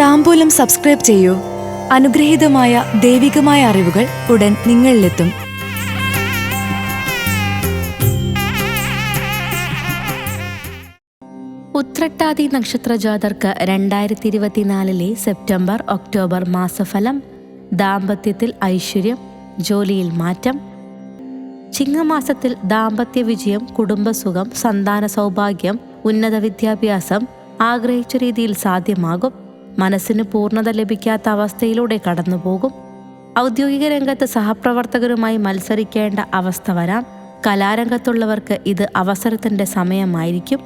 താമ്പൂലം subscribe ചെയ്യൂ. അനുഗ്രഹീതമായ ദൈവികമായ അറിവുകൾ ഉടൻ നിങ്ങളിലെത്തും. ഉത്രട്ടാതി നക്ഷത്ര ജാതർക്ക് രണ്ടായിരത്തി ഇരുപത്തിനാലിലെ സെപ്റ്റംബർ ഒക്ടോബർ മാസഫലം ദാമ്പത്യത്തിൽ ഐശ്വര്യം ജോലിയിൽ മാറ്റം. ചിങ്ങമാസത്തിൽ ദാമ്പത്യ വിജയം കുടുംബസുഖം സന്താന സൗഭാഗ്യം ഉന്നത വിദ്യാഭ്യാസം ആഗ്രഹിച്ച രീതിയിൽ സാധ്യമാകും. മനസ്സിന് പൂർണത ലഭിക്കാത്ത അവസ്ഥയിലൂടെ കടന്നുപോകും. ഔദ്യോഗിക രംഗത്ത് സഹപ്രവർത്തകരുമായി മത്സരിക്കേണ്ട അവസ്ഥ വരാം. കലാരംഗത്തുള്ളവർക്ക് ഇത് അവസരത്തിന്റെ സമയമായിരിക്കും.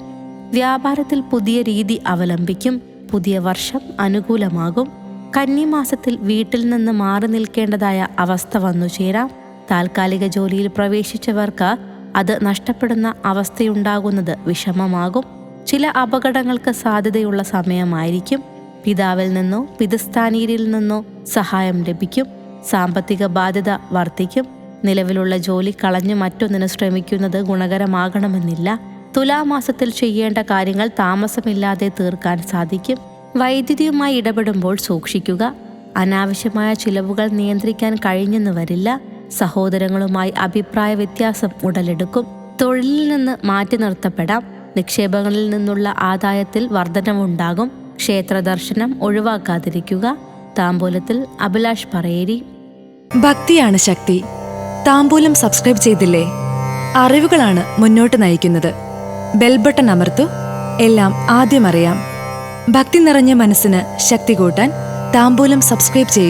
വ്യാപാരത്തിൽ പുതിയ രീതി അവലംബിക്കും. പുതിയ വർഷം അനുകൂലമാകും. കന്നിമാസത്തിൽ വീട്ടിൽ നിന്ന് മാറി നിൽക്കേണ്ടതായ അവസ്ഥ വന്നു ചേരാം. താൽക്കാലിക ജോലിയിൽ പ്രവേശിച്ചവർക്ക് അത് നഷ്ടപ്പെടുന്ന അവസ്ഥയുണ്ടാകുന്നത് വിഷമമാകും. ചില അപകടങ്ങൾക്ക് സാധ്യതയുള്ള സമയമായിരിക്കും. പിതാവിൽ നിന്നോ പിതസ്ഥാനീരിൽ നിന്നോ സഹായം ലഭിക്കും. സാമ്പത്തിക ബാധ്യത വർദ്ധിക്കും. നിലവിലുള്ള ജോലി കളഞ്ഞു മറ്റൊന്നിന് ശ്രമിക്കുന്നത് ഗുണകരമാകണമെന്നില്ല. തുലാമാസത്തിൽ ചെയ്യേണ്ട കാര്യങ്ങൾ താമസമില്ലാതെ തീർക്കാൻ സാധിക്കും. വൈദ്യുതിയുമായി ഇടപെടുമ്പോൾ സൂക്ഷിക്കുക. അനാവശ്യമായ ചിലവുകൾ നിയന്ത്രിക്കാൻ കഴിഞ്ഞെന്ന് വരില്ല. സഹോദരങ്ങളുമായി അഭിപ്രായ വ്യത്യാസം ഉടലെടുക്കും. തൊഴിലിൽ നിന്ന് മാറ്റി നിർത്തപ്പെടാം. നിക്ഷേപങ്ങളിൽ നിന്നുള്ള ആദായത്തിൽ വർധനവുണ്ടാകും. ക്ഷേത്ര ദർശനം ഒഴിവാക്കാതിരിക്കുക. താമ്പൂലത്തിൽ അഭിലാഷ് പറയേരി. ഭക്തിയാണ് ശക്തി. താമ്പൂലം സബ്സ്ക്രൈബ് ചെയ്തില്ലേ? അറിവുകളാണ് മുന്നോട്ട് നയിക്കുന്നത്. ബെൽബട്ടൺ അമർത്തു. എല്ലാം ആദ്യം അറിയാം. ഭക്തി നിറഞ്ഞ മനസ്സിന് ശക്തി കൂട്ടാൻ താമ്പൂലം സബ്സ്ക്രൈബ് ചെയ്യൂ.